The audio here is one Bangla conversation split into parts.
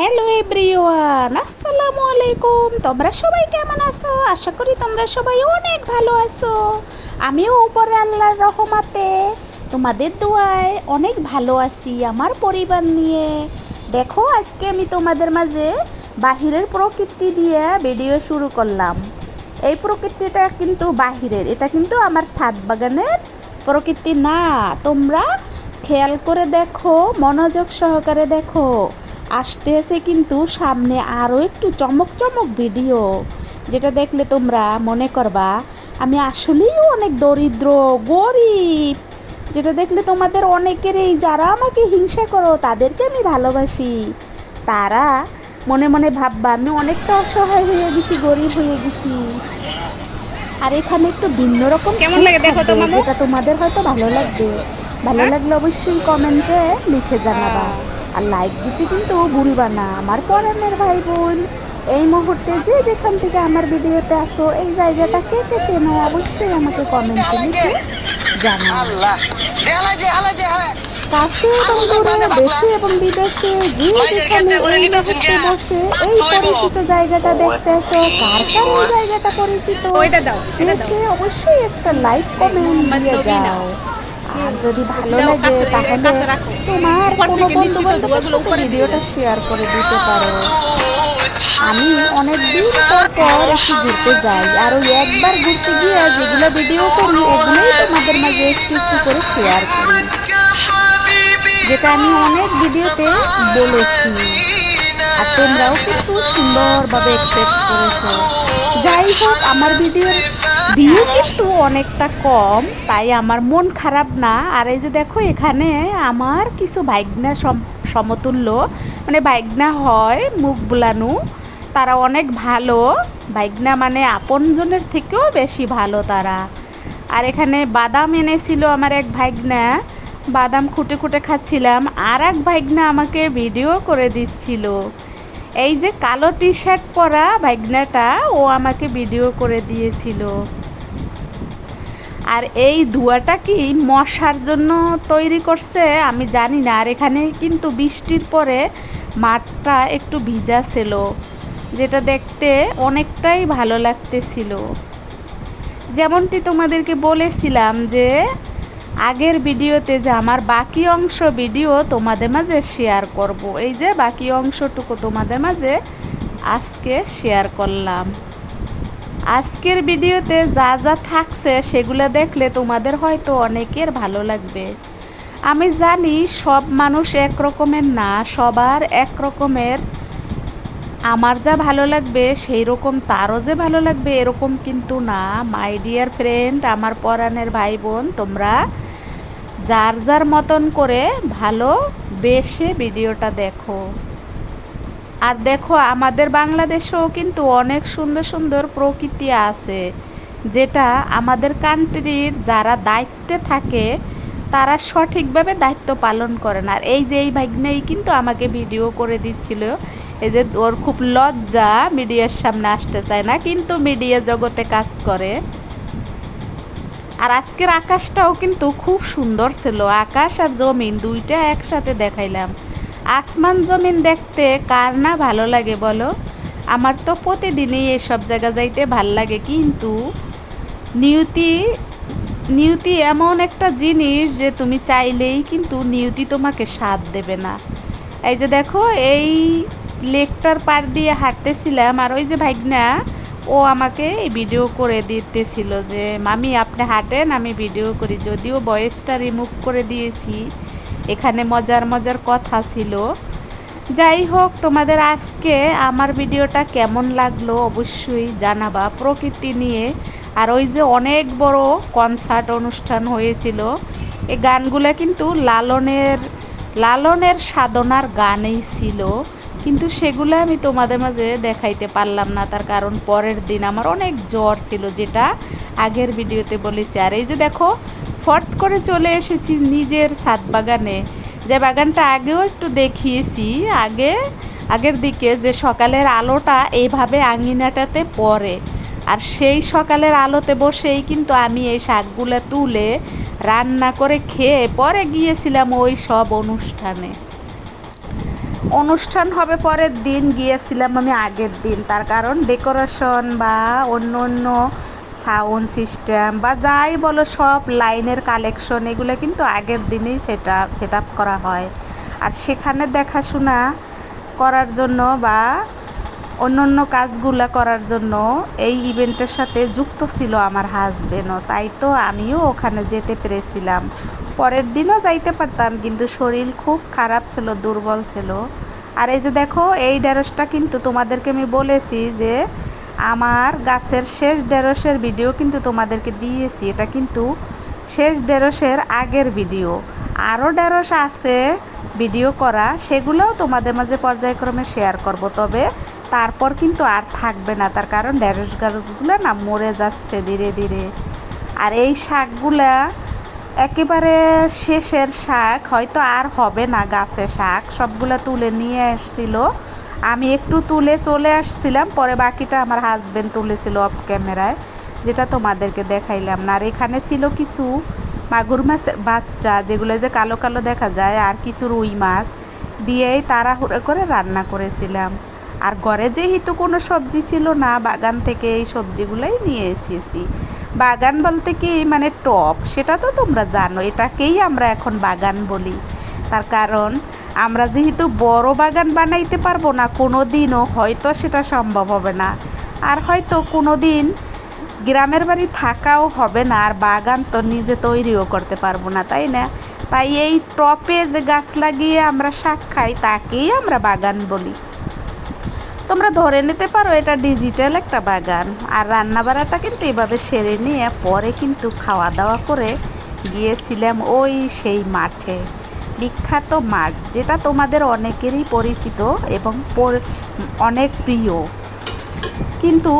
হ্যালো এভরিওয়ান আসসালামু আলাইকুম তোমরা সবাই কেমন আছো? আশা করি তোমরা সবাই অনেক ভালো আছো। আমিও উপরে আল্লাহর রহমাতে। তোমাদের দোয়ায় অনেক ভালো আছি, আমার পরিবার নিয়ে। দেখো, আজকে আমি তোমাদের মাঝে বাহিরের প্রকৃতি দিয়ে ভিডিও শুরু করলাম। এই প্রকৃতিটা কিন্তু বাহিরের। এটা কিন্তু আমার ছাদ বাগানের প্রকৃতি না। তোমরা খেয়াল করে দেখো, মনোযোগ সহকারে দেখো। আসতে আসে কিন্তু সামনে আরও একটু চমক চমক ভিডিও যেটা দেখলে তোমরা মনে করবা আমি আসলেই অনেক দরিদ্র গরিব। যেটা দেখলে তোমাদের অনেকেরই যারা আমাকে হিংসা করো তাদেরকে আমি ভালোবাসি। তারা মনে মনে ভাববা আমি অনেকটা অসহায় হয়ে গেছি গরিব হয়ে গেছি। আর এখানে একটু ভিন্ন রকম কেমন লাগে দেখো তো, থাকবে, যেটা তোমাদের হয়তো ভালো লাগবে। ভালো হ্যাঁ? লাগলে অবশ্যই কমেন্টে লিখে জানাবা। আর লাইক দিতে কিন্তু ভুলবা না। আমার পরাণের ভাই বোন এই মুহূর্তে যে যেখান থেকে আমার ভিডিওতে আসো এই জায়গাটা কে কে চেনো অবশ্যই আমাকে কমেন্টে লিখে জানাও। কাছে এবং দূরে দেশে এবং বিদেশে যে যেখানে এই মুহূর্তে বসে এই পরিচিত জায়গাটা দেখতে আসো। কার কার এই জায়গাটা পরিচিত? ওইটা দাও সেটা শেষে অবশ্যই একটা লাইক কমেন্ট দিয়ে যাও। যদি ভালো লাগে তাহলে তোমার কোনো বন্ধু দিও। ভিডিওটা শেয়ার করে দিতে পারো। আমি অনেক দিন পর পর একটু ঘুরতে যাই আর ওই একবার ঘুরতে গিয়ে যেগুলো ভিডিও করি ওগুলোই তোমাদের মাঝে একটু একটু করে শেয়ার করি। যেটা আমি অনেক ভিডিওতে বলেছি আর তোমরাও কিন্তু সুন্দরভাবে একসেপ্ট করেছ। যাই হোক আমার ভিডিওর ভিউ কিন্তু অনেকটা কম, তাই আমার মন খারাপ না। আর এই যে দেখো, এখানে আমার কিছু সম- সমতুল্য। মানে ভাইগনা হয় মুখ বুলানো, তারা অনেক ভালো। ভাইগনা মানে আপনজনের থেকেও বেশি ভালো তারা। আর এখানে বাদাম এনেছিল আমার এক ভাইগনা। বাদাম খুঁটে খুঁটে খাচ্ছিলাম। আর এক ভাইগনা আমাকে ভিডিও করে দিচ্ছিল। এই যে কালো টি শার্ট পরা ভাইগনাটা ও আমাকে ভিডিও করে দিয়েছিল। আর এই ধোঁয়াটা কি মশার জন্য তৈরি করছে, আমি জানি না। আর এখানে কিন্তু বৃষ্টির পরে মাঠটা একটু ভিজা ছিল, যেটা দেখতে অনেকটাই ভালো লাগতেছিল। যেমনটি তোমাদেরকে বলেছিলাম যে আগের ভিডিওতে যে আমার বাকি অংশ ভিডিও তোমাদের মাঝে শেয়ার করব, এই যে বাকি অংশটুকু তোমাদের মাঝে আজকে শেয়ার করলাম। আজকের ভিডিওতে যা যা থাকছে সেগুলো দেখলে তোমাদের হয়তো অনেকের ভালো লাগবে। আমি জানি সব মানুষ এক রকমের না, সবার এক রকমের আমার যা ভালো লাগবে সেই রকম তারও যে ভালো লাগবে এরকম কিন্তু না। মাই ডিয়ার ফ্রেন্ড আমার পরাণের ভাই বোন, তোমরা যার যার মতন করে ভালো বেশে ভিডিওটা দেখো। আর দেখো, আমাদের বাংলাদেশেও কিন্তু অনেক সুন্দর সুন্দর প্রকৃতি আছে, যেটা আমাদের কান্ট্রির যারা দায়িত্বে থাকে, তারা সঠিকভাবে দায়িত্ব পালন করে না। আর এই যে এই ভাগ্নেই কিন্তু আমাকে ভিডিও করে দিচ্ছিল, এই যে ওর খুব লজ্জা মিডিয়ার সামনে আসতে চায় না, কিন্তু মিডিয়া জগতে কাজ করে। আর আজকের আকাশটাও কিন্তু খুব সুন্দর ছিল। আকাশ আর জমিন দুইটা একসাথে দেখাইলাম। আসমান জমিন দেখতে কার না ভালো লাগে বলো? আমার তো প্রতিদিনই এসব জায়গা যাইতে ভালো লাগে, কিন্তু নিয়তি নিয়তি এমন একটা জিনিস যে তুমি চাইলেই কিন্তু নিয়তি তোমাকে সাথ দেবে না। এই যে দেখো, এই লেকটার পার দিয়ে হাঁটতেছিলাম আর ওই যে ভাইগনা ও আমাকে এই ভিডিও করে দিতেছিল যে, মামি, আপনি হাঁটেন, আমি ভিডিও করি। যদিও বয়েসটা রিমুভ করে দিয়েছি, এখানে মজার মজার কথা ছিল। যাই হোক, তোমাদের আজকে আমার ভিডিওটা কেমন লাগল অবশ্যই জানাবা প্রকৃতি নিয়ে। আর ওই যে অনেক বড় কনসার্ট অনুষ্ঠান হয়েছিল, এই গানগুলো কিন্তু লালনের লালনের সাধনার গানেই ছিল। কিন্তু সেগুলো আমি তোমাদের মাঝে দেখাইতে পারলাম না। তার কারণ পরের দিন আমার অনেক জ্বর ছিল, যেটা আগের ভিডিওতে বলেছি। আর এই যে দেখো, ফট করে চলে এসেছি নিজের ছাদ বাগানে। যে বাগানটা আগেও একটু দেখিয়েছি, আগে, আগের দিকে যে সকালের আলোটা এইভাবে আঙিনাটাতে পড়ে। আর সেই সকালের আলোতে বসেই কিন্তু আমি এই শাকগুলো তুলে রান্না করে খেয়ে পরে গিয়েছিলাম ওই সব অনুষ্ঠানে। অনুষ্ঠান হবে পরের দিন, গিয়েছিলাম আমি আগের দিন। তার কারণ ডেকোরেশন বা অন্য অন্য সাউন্ড সিস্টেম বা যাই বলো সব লাইনের কালেকশন, এগুলো কিন্তু আগের দিনেই সেটা সেট করা হয়। আর সেখানে দেখাশোনা করার জন্য বা অন্য অন্য কাজগুলো করার জন্য এই ইভেন্টের সাথে যুক্ত ছিল আমার হাজবেন্ডও তাই তো আমিও ওখানে যেতে পেরেছিলাম। পরের দিনও যাইতে পারতাম, কিন্তু শরীর খুব খারাপ ছিল, দুর্বল ছিল। আর এই যে দেখো, এই ঢেঁড়সটা কিন্তু তোমাদেরকে আমি বলেছি যে আমার গাছের শেষ ঢেঁড়সের ভিডিও কিন্তু তোমাদেরকে দিয়েছি। এটা কিন্তু শেষ ঢেঁড়সের আগের ভিডিও আরও ঢেঁড়স আছে ভিডিও করা, সেগুলোও তোমাদের মাঝে পর্যায়ক্রমে শেয়ার করব। তবে তারপর কিন্তু আর থাকবে না। তার কারণ ঢেঁড়স গাছগুলো না মরে যাচ্ছে ধীরে ধীরে। আর এই শাকগুলা একেবারে শেষের শাক, হয়তো আর হবে না গাছে শাক। সবগুলো তুলে নিয়ে এসছিল আমি একটু তুলে চলে আসছিলাম, পরে বাকিটা আমার হাজবেন্ড তুলেছিল অফ ক্যামেরায় যেটা তোমাদেরকে দেখাইলাম। না আর এখানে ছিল কিছু মাগুর মাছের বাচ্চা, যেগুলো যে কালো কালো দেখা যায়, আর কিছু রুই মাছ, দিয়েই তাড়াহুড়ো করে রান্না করেছিলাম। আর ঘরে যেহেতু কোনো সবজি ছিল না, বাগান থেকে এই সবজিগুলোই নিয়ে এসেছি। বাগান বলতে কি মানে টপ, সেটা তো তোমরা জানো, এটাকেই আমরা এখন বাগান বলি। তার কারণ, আমরা যেহেতু বড় বাগান বানাইতে পারব না কোনো দিনও হয়তো সেটা সম্ভব হবে না। আর হয়তো কোনো দিন গ্রামের বাড়ি থাকাও হবে না, আর বাগান তো নিজে তৈরিও করতে পারব না, তাই না? তাই এই টপে যে গাছ লাগিয়ে আমরা শাক খাই, তাকেই আমরা বাগান বলি। তোমরা ধরে নিতে পারো, এটা ডিজিটাল একটা বাগান। আর রান্না বাড়াটা কিন্তু এভাবে সেরে নিয়ে পরে কিন্তু খাওয়া দাওয়া করে গিয়েছিলাম ওই সেই মাঠে। বিখ্যাত মাঠ, যেটা তোমাদের অনেকেরই পরিচিত এবং অনেক প্রিয়। কিন্তু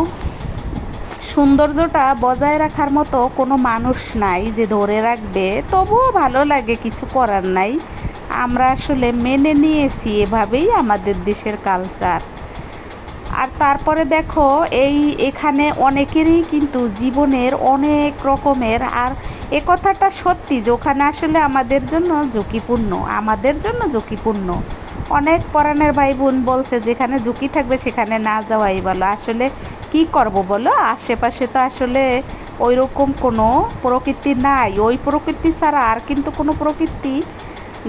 সৌন্দর্যটা বজায় রাখার মতো কোনো মানুষ নাই যে ধরে রাখবে, তবুও ভালো লাগে কিছু করার নাই। আমরা আসলে মেনে নিয়েছি, এভাবেই আমাদের দেশের কালচার আর তারপরে দেখো, এই এখানে অনেকেরই কিন্তু জীবনের অনেক রকমের, আর এ কথাটা সত্যি যে ওখানে আসলে আমাদের জন্য ঝুঁকিপূর্ণ, আমাদের জন্য ঝুঁকিপূর্ণ। অনেক পরাণের ভাই বোন বলছে, যেখানে ঝুঁকি থাকবে সেখানে না যাওয়াই ভালো। আসলে কি করব বলো? আশেপাশে তো আসলে ওই রকম কোনো প্রকৃতি নাই। ওই প্রকৃতি ছাড়া আর কিন্তু কোনো প্রকৃতি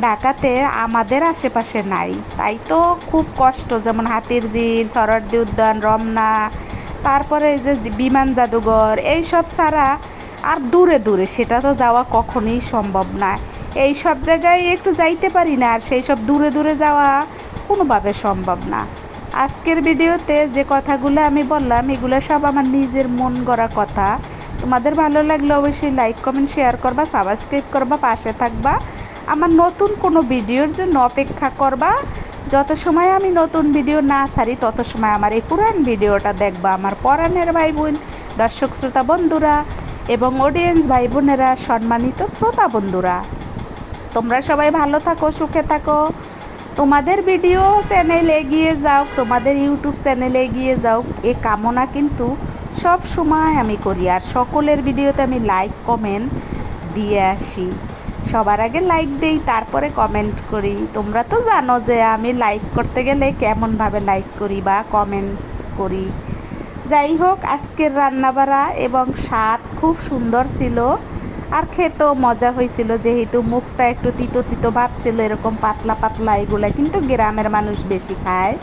ঢাকাতে আমাদের আশেপাশে নাই। তাই তো খুব কষ্ট, যেমন হাতির জিন সরদ্দি উদ্যান, রমনা, তারপরে এই যে বিমান জাদুঘর, এইসব ছাড়া আর দূরে দূরে সেটা তো যাওয়া কখনোই সম্ভব না। এই সব জায়গায় একটু যাইতে পারি না, আর সেই সব দূরে দূরে যাওয়া কোনোভাবে সম্ভব না। আজকের ভিডিওতে যে কথাগুলো আমি বললাম, এগুলো সব আমার নিজের মন গড়া কথা। তোমাদের ভালো লাগলে অবশ্যই লাইক কমেন্ট শেয়ার করবা সাবস্ক্রাইব করবা, পাশে থাকবা। আমার নতুন কোনো ভিডিওর জন্য অপেক্ষা করবা। যত সময় আমি নতুন ভিডিও না ছাড়ি তত সময় আমার এই পুরান ভিডিওটা দেখবা। আমার পরাণের ভাই বোন দর্শক শ্রোতা বন্ধুরা এবং অডিয়েন্স ভাই বোনেরা সম্মানিত শ্রোতা বন্ধুরা। তোমরা সবাই ভালো থাকো, সুখে থাকো। তোমাদের ভিডিও চ্যানেলে এগিয়ে যাও, তোমাদের ইউটিউব চ্যানেলে এগিয়ে যাও। এ কামনা কিন্তু সব সময় আমি করি। আর সকলের ভিডিওতে আমি লাইক কমেন্ট দিয়ে আসি। সবার আগে লাইক দেই, তারপরে কমেন্ট করি। তোমরা তো জানো যে আমি লাইক করতে গেলে কেমনভাবে লাইক করি বা কমেন্টস করি। যাই হোক, আজকের রান্নাবাড়া এবং স্বাদ খুব সুন্দর ছিল আর খেতেও মজা হয়েছিল, যেহেতু মুখটা একটু তিতো তিতো ভাব ছিল এরকম পাতলা পাতলা এগুলো কিন্তু গ্রামের মানুষ বেশি খায়।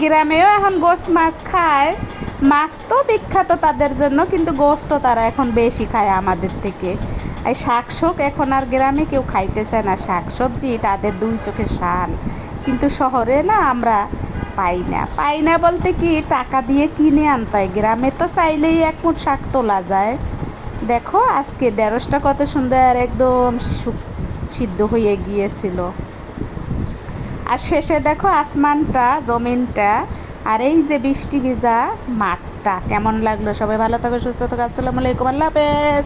গ্রামেও এখন গোস মাছ খায়। মাছ তো বিখ্যাত তাদের জন্য, কিন্তু গোস তো তারা এখন বেশি খায় আমাদের থেকে। এই শাক শোক এখন আর গ্রামে কেউ খাইতে চায় না। শাক সবজি তাদের দুই চোখে শান। কিন্তু শহরে না আমরা পাই না। পাই না বলতে কি, টাকা দিয়ে কিনে আনতে হয়। গ্রামে তো চাইলেই এক মুঠ শাক তোলা যায়। দেখো, আজকে ঢেঁড়সটা কত সুন্দর একদম সিদ্ধ হয়ে গিয়েছিল। আর শেষে দেখো আসমানটা, জমিনটা আর এই যে বৃষ্টি ভিজা মাঠটা। কেমন লাগল? সবাই ভালো থাকো, সুস্থ থাকো। আসসালামু আলাইকুম। আল্লাহ হাফেজ।